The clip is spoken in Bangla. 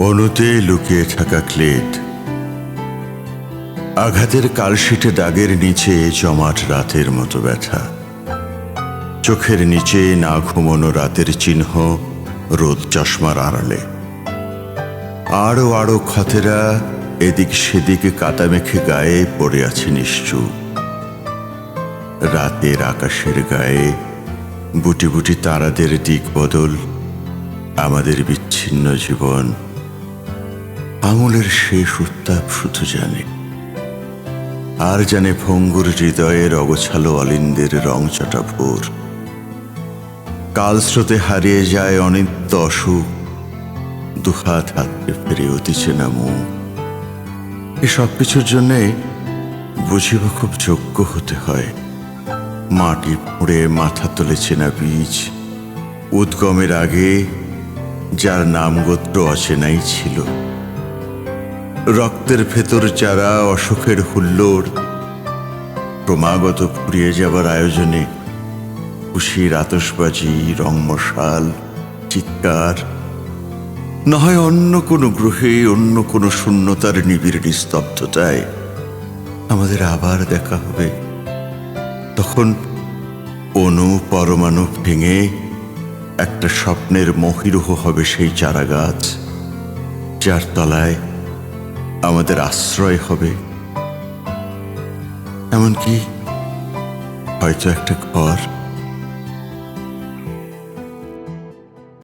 অনুতে লুকিয়ে থাকা ক্লেদ। আঘাতের কালশিটে দাগের নিচে জমাট রাতের মতো ব্যথা। চোখের নিচে না ঘুমোনো রাতের চিহ্ন রোদ চশমার আড়ালে। আরও আরও ক্ষতেরা এদিক সেদিক কাটা মেখে গায়ে পড়ে আছে নিশ্চু। রাতের আকাশের গায়ে বুটি বুটি তারাদের দিক বদল আমাদের বিচ্ছিন্ন জীবন। আঙুলের শেষ উত্তাপ শুধু জানে। আর জানে ভঙ্গুর হৃদয়ের অগোছালো অলিন্দের রং চটা ভোর। কাল স্রোতে হারিয়ে যায় অনিত্য অসুখ, দুহাত হাতে ফিরে অতিছে না মুখ এসব কিছুর জন্যে বুঝিব খুব যোগ্য হতে হয়। মাটি পুড়ে মাথা তুলেছে না বীজ। উদ্গমের আগে যার নাম গোত্র অচেনাই ছিল রক্তের ভেতর যারা অসুখের হুল্লোড়। ক্রমাগত ফুরিয়ে যাবার আয়োজনে খুশির আতসবাজি রং মশাল চিৎকার নয় অন্য কোনো গ্রহে, অন্য কোনো শূন্যতার নিবিড় নিস্তব্ধতায় আমাদের আবার দেখা হবে। তখন অনু পরমাণু ভেঙে একটা স্বপ্নের মহিরুহ হবে সেই চারা গাছ যার তলায় আমাদের আশ্রয় হবে। এমনকি হয়তো একটা ঘর